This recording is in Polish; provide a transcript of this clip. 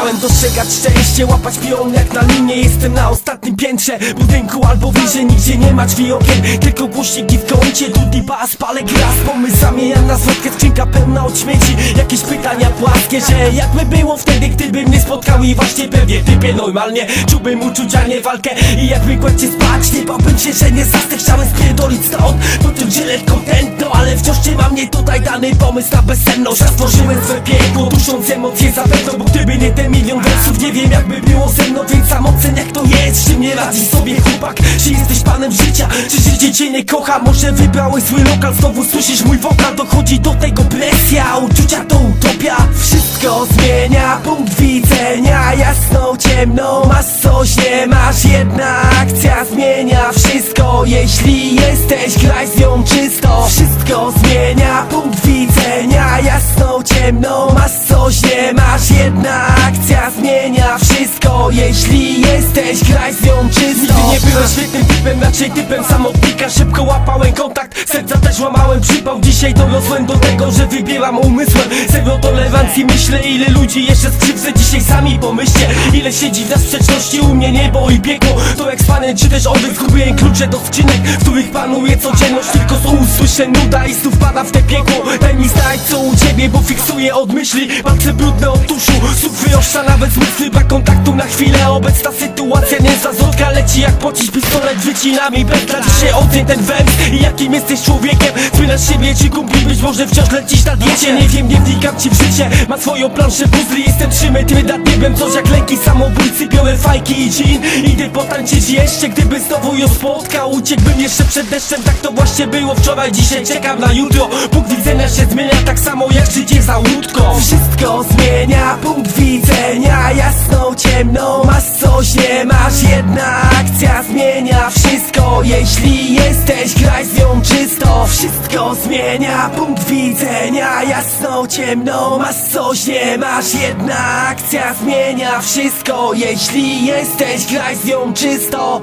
Miałem dostrzegać szczęście, łapać pion jak na linie. Jestem na ostatnim piętrze budynku albo wyżej Nigdzie nie ma drzwi okien, tylko głośniki w kącie. Dudi bas, palę gras, pomysł zamieniam na zwrotkę Skrzynka pełna od śmieci, jakieś pytania płaskie Że jakby było wtedy, gdyby mnie spotkał I właśnie pewnie typie normalnie. Czułbym uczucia, nie walkę I jakby kładźcie spać, nie bałbym się, że nie zasnę Chciałem spierdolić stąd, po tym ale wciąż trzyma mnie tutaj dany pomysł na bezsenność. Ja stworzyłem swe piekło, dusząc emocje zapewne Bo gdyby nie ten milion wersów, nie wiem jakby było ze mną Więc sam ocen jak to jest, czy nie radzi sobie chłopak? Czy jesteś panem życia, czy życie cię nie kocha? Może wybrałeś zły lokal, znowu słyszysz mój wokal Dochodzi do tego presja, uczucia to utopia. Wszystko zmienia, punkt widzenia. Jasną, ciemną, masz coś, nie masz. Jedna akcja zmienia wszystko. Jeśli jesteś, graj z nią czysto. Wszystko zmienia, punkt widzenia. Jasną, ciemną, masz coś, nie masz. Jedna akcja zmienia wszystko. Jeśli jesteś, graj z nią czysto. Nigdy nie byłem świetnym typem, raczej typem samotnika. Szybko łapałem kontakt, serca też łamałem. Przypał Dzisiaj dorosłem do tego, że wybieram umysłem. Zero tolerancji, myślę ile ludzi jeszcze skrzywdzę. Dzisiaj sami pomyślcie, ile siedzi w nas sprzeczności U mnie niebo i piekło, to ekspanem czy też owych Zgubiłem klucze do skrzynek, w których panuje codzienność. Tylko z ust słyszę nuda i znów pada w te piekło. Daj mi znać co u ciebie, bo fiksuję od myśli. Palce brudne od tuszu, słów wyostrza nawet zmysły Brak kontaktu chwilę, obecna sytuacja nie zazotka Leci jak pocisk, pistolet wycina mi pętla Dzisiaj oceń ten węd i jakim jesteś człowiekiem? Zmieniasz siebie czy kumpli, być może wciąż lecisz na diecie? Nie wiem, nie wnikam ci w życie, ma swoją planszę puzli Jestem trzy metry nad niebem, coś jak lęki samobójcy Biorę fajki i gin, idę potańczyć jeszcze Gdyby znowu ją spotkał, uciekłbym jeszcze przed deszczem Tak to właśnie było wczoraj, dzisiaj czekam na jutro Punkt widzenia się zmienia tak samo jak życie za łódką. Wszystko zmienia, Ciemną, masz coś, nie masz. Jedna akcja zmienia wszystko. Jeśli jesteś, graj z nią czysto. Wszystko zmienia, punkt widzenia Jasną, ciemną, masz coś, nie masz. Jedna akcja zmienia wszystko. Jeśli jesteś, graj z nią czysto